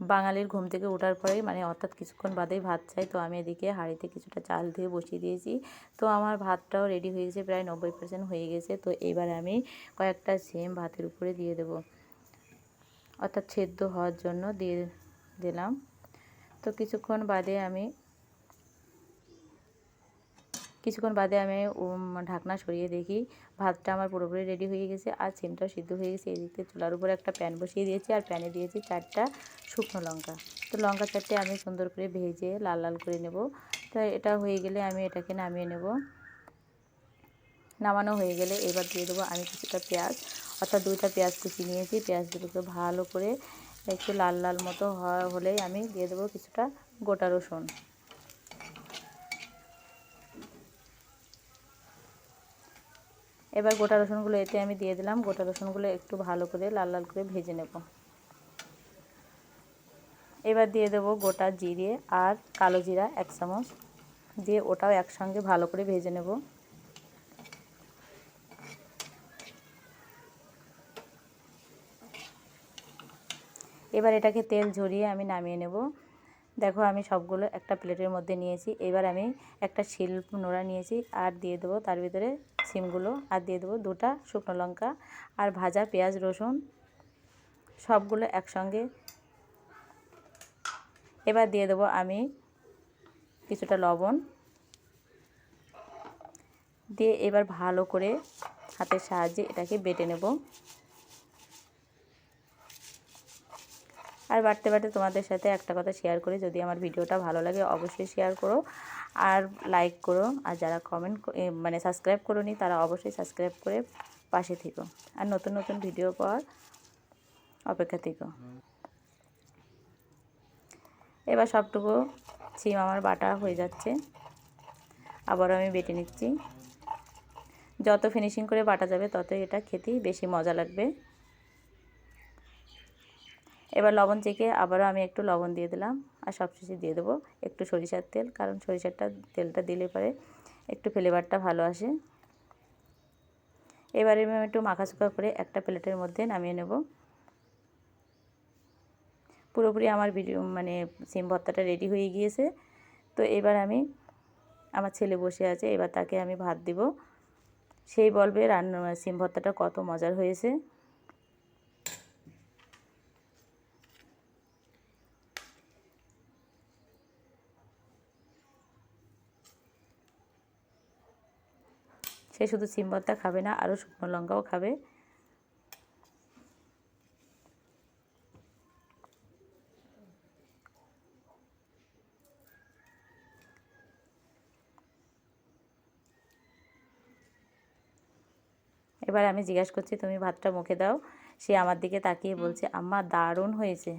বাঙালির ঘুম থেকে ওঠার পরে মানে অর্থাৎ কিছুক্ষণ বাদেই ভাত চাই, তো আমি এদিকে হাঁড়িতে কিছুটা চাল ধুয়ে বসিয়ে দিয়েছি। তো আমার ভাতটাও রেডি হয়ে গেছে, প্রায় নব্বই পার্সেন্ট হয়ে গেছে। তো এবার আমি কয়েকটা সেম ভাতের উপরে দিয়ে দেব। অর্থাৎ সেদ্ধ হওয়ার জন্য দিয়ে দিলাম। তো কিছুক্ষণ বাদে আমি কিছুক্ষণ বাদে আমি ঢাকনা সরিয়ে দেখি, ভাতটা আমার পুরোপুরি রেডি হয়ে গেছে আর সিমটাও সিদ্ধ হয়ে গেছে। এদিকে চুলার উপরে একটা প্যান বসিয়ে দিয়েছি আর প্যানে দিয়েছি চারটা শুকনো লঙ্কা। তো লঙ্কা চারটে আমি সুন্দর করে ভেজে লাল লাল করে নেব। তো এটা হয়ে গেলে আমি এটাকে নামিয়ে নেব। নামানো হয়ে গেলে এবার দিয়ে দেবো আমি কিছুটা পেঁয়াজ। অর্থাৎ দুইটা পেঁয়াজ কুচি নিয়েছি। পেঁয়াজ দুটোকে ভালো করে একটু লাল লাল মতো হলেই আমি দিয়ে দেবো কিছুটা গোটা রসুন। এবার গোটা রসুনগুলো এতে আমি দিয়ে দিলাম। গোটা রসুনগুলো একটু ভালো করে, লাল লাল করে ভেজে নেব। এবার দিয়ে দেব গোটা জিরে আর কালো জিরা এক চামচ, দিয়ে ওটাও একসঙ্গে ভালো করে ভেজে নেব। এবার এটাকে তেল ঝরিয়ে আমি নামিয়ে নেব। দেখো আমি সবগুলো একটা প্লেটের মধ্যে নিয়েছি। এবার আমি একটা শিল নোড়া নিয়েছি আর দিয়ে দেবো তার ভিতরে সিমগুলো আর দিয়ে দেবো দুটা শুকনো লঙ্কা আর ভাজা পেঁয়াজ, রসুন সবগুলো একসঙ্গে। এবার দিয়ে দেবো আমি কিছুটা লবণ। দিয়ে এবার ভালো করে হাতের সাহায্যে এটাকে বেটে নেব। আর বাড়তে বাড়তে তোমাদের সাথে একটা কথা শেয়ার করি। যদি আমার ভিডিওটা ভালো লাগে, অবশ্যই শেয়ার করো আর লাইক করো। আর যারা কমেন্ট মানে সাবস্ক্রাইব করোনি, তারা অবশ্যই সাবস্ক্রাইব করে পাশে থেকো। আর নতুন নতুন ভিডিও পাওয়ার অপেক্ষা থেকো। এবার সবটুকু সিম আমার বাটা হয়ে যাচ্ছে। আবারও আমি বেটে নিচ্ছি। যত ফিনিশিং করে বাটা যাবে তত এটা খেতেই বেশি মজা লাগবে। এবার লবণ চেকে আবারও আমি একটু লবণ দিয়ে দিলাম আর সবশেষে দিয়ে দেবো একটু সরিষার তেল, কারণ সরিষারটা তেলটা দিলে পরে একটু ফ্লেভারটা ভালো আসে। এবারে আমি একটু মাখাচুকা করে একটা প্লেটের মধ্যে নামিয়ে নেব। পুরোপুরি আমার ভিডিও মানে সিম ভর্তাটা রেডি হয়ে গিয়েছে। তো এবার আমি, আমার ছেলে বসে আছে, এবার তাকে আমি ভাত দিব। সেই বলবে রান্না, সিম ভর্তাটা কত মজার হয়েছে। সে শুধু সিম ভর্তা খাবে না আরও শুকনো লঙ্কাও খাবে। এবার আমি জিজ্ঞাসা করছি, তুমি ভাতটা মুখে দাও। সে আমার দিকে তাকিয়ে বলছে, আম্মা, দারুণ হয়েছে।